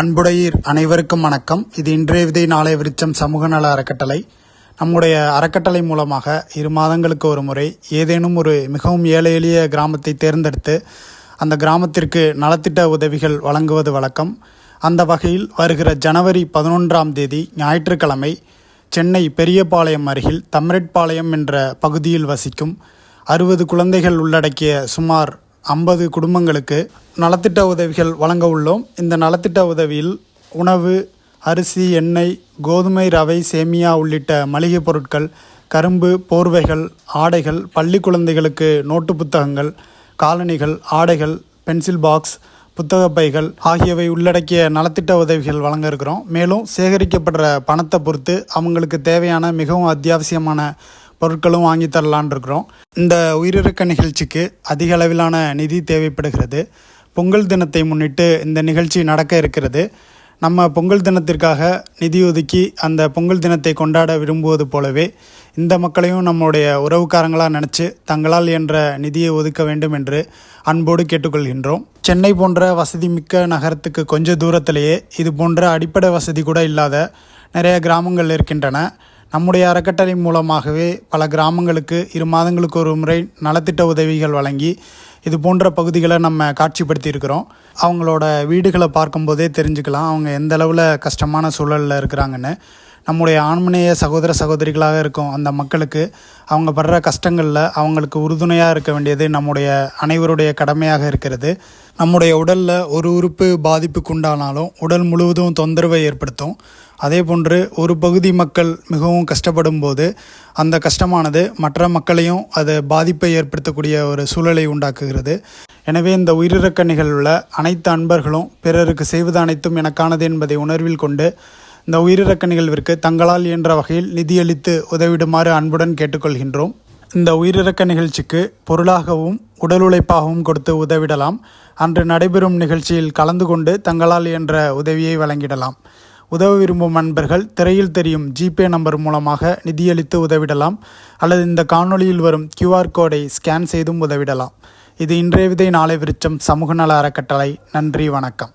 அன்புடையீர் அனைவருக்கும் வணக்கம். இது இன்றைய விதை நாளை விருச்சம் சமூக நல அறக்கட்டளை. நம்முடைய அறக்கட்டளை மூலமாக இரு மாதங்களுக்கு ஒரு முறை ஏதேனும் ஒரு மிகவும் ஏழை எளிய கிராமத்தை தேர்ந்தெடுத்து அந்த கிராமத்திற்கு நலத்திட்ட உதவிகள் வழங்குவது வழக்கம். அந்த வகையில் வருகிற ஜனவரி பதினொன்றாம் தேதி ஞாயிற்றுக்கிழமை சென்னை பெரியபாளையம் அருகில் தம்ரெட்பாளையம் என்ற பகுதியில் வசிக்கும் அறுபது குழந்தைகள் உள்ளடக்கிய சுமார் ஐம்பது குடும்பங்களுக்கு நலத்திட்ட உதவிகள் வழங்க உள்ளோம். இந்த நலத்திட்ட உதவியில் உணவு அரிசி எண்ணெய் கோதுமை ரவை சேமியா உள்ளிட்ட மளிகைப் பொருட்கள் கரும்பு போர்வைகள் ஆடைகள் பள்ளி குழந்தைகளுக்கு நோட்டு புத்தகங்கள் காலணிகள் ஆடைகள் பென்சில் பாக்ஸ் புத்தக பைகள் ஆகியவை உள்ளடக்கிய நலத்திட்ட உதவிகள் வழங்க இருக்கிறோம். மேலும் சேகரிக்கப்படுற பணத்தை பொறுத்து அவங்களுக்கு தேவையான மிகவும் அத்தியாவசியமான பொருட்களும் வாங்கி தரலான் இருக்கிறோம். இந்த உயிரிழக்க நிகழ்ச்சிக்கு அதிக அளவிலான நிதி தேவைப்படுகிறது. பொங்கல் தினத்தை முன்னிட்டு இந்த நிகழ்ச்சி நடக்க இருக்கிறது. நம்ம பொங்கல் தினத்திற்காக நிதி ஒதுக்கி அந்த பொங்கல் தினத்தை கொண்டாட விரும்புவது போலவே இந்த மக்களையும் நம்முடைய உறவுக்காரங்களாக நினச்சி தங்களால் என்ற நிதியை ஒதுக்க வேண்டும் என்று அன்போடு கேட்டுக்கொள்கின்றோம். சென்னை போன்ற வசதி மிக்க நகரத்துக்கு கொஞ்ச தூரத்திலேயே இது போன்ற அடிப்படை வசதி கூட இல்லாத நிறைய கிராமங்கள் இருக்கின்றன. நம்முடைய அறக்கட்டளை மூலமாகவே பல கிராமங்களுக்கு இரு மாதங்களுக்கு ஒரு முறை நலத்திட்ட உதவிகள் வழங்கி இது போன்ற பகுதிகளை நம்ம காட்சிப்படுத்தி இருக்கிறோம் அவங்களோட வீடுகளை பார்க்கும்போதே தெரிஞ்சுக்கலாம். அவங்க எந்த அளவில் கஷ்டமான சூழலில் இருக்கிறாங்கன்னு. நம்முடைய ஆண்மநேய சகோதர சகோதரிகளாக இருக்கும் அந்த மக்களுக்கு அவங்க படுற கஷ்டங்களில் அவங்களுக்கு உறுதுணையாக இருக்க வேண்டியது நம்முடைய அனைவருடைய கடமையாக இருக்கிறது. நம்முடைய உடலில் ஒரு உறுப்பு பாதிப்புக்குண்டானாலும் உடல் முழுவதும் தொந்தரவை ஏற்படுத்தும். அதே போன்று ஒரு பகுதி மக்கள் மிகவும் கஷ்டப்படும் போது அந்த கஷ்டமானது மற்ற மக்களையும் அது பாதிப்பை ஏற்படுத்தக்கூடிய ஒரு சூழலை உண்டாக்குகிறது. எனவே இந்த உயிரிழக்க நிகழ்வில் அனைத்து அன்பர்களும் பிறருக்கு செய்வது அனைத்தும் எனக்கானது என்பதை உணர்வில் கொண்டு இந்த உயிரிழக்க நிகழ்விற்கு தங்களால் இயன்ற வகையில் நிதியளித்து உதவிடுமாறு அன்புடன் கேட்டுக்கொள்கின்றோம். இந்த உயிரிழக்க நிகழ்ச்சிக்கு பொருளாகவும் உடல் உழைப்பாகவும் கொடுத்து உதவிடலாம். அன்று நடைபெறும் நிகழ்ச்சியில் கலந்து கொண்டு தங்களால் இயன்ற உதவியை வழங்கிடலாம். உதவ விரும்பும் நண்பர்கள் திரையில் தெரியும் ஜிபே நம்பர் மூலமாக நிதியளித்து உதவிடலாம். அல்லது இந்த காணொளியில் வரும் கியூஆர் கோடை ஸ்கேன் செய்தும் உதவிடலாம். இது இன்றைய விதை நாளை விருச்சம் சமூக நல அறக்கட்டளை. நன்றி வணக்கம்.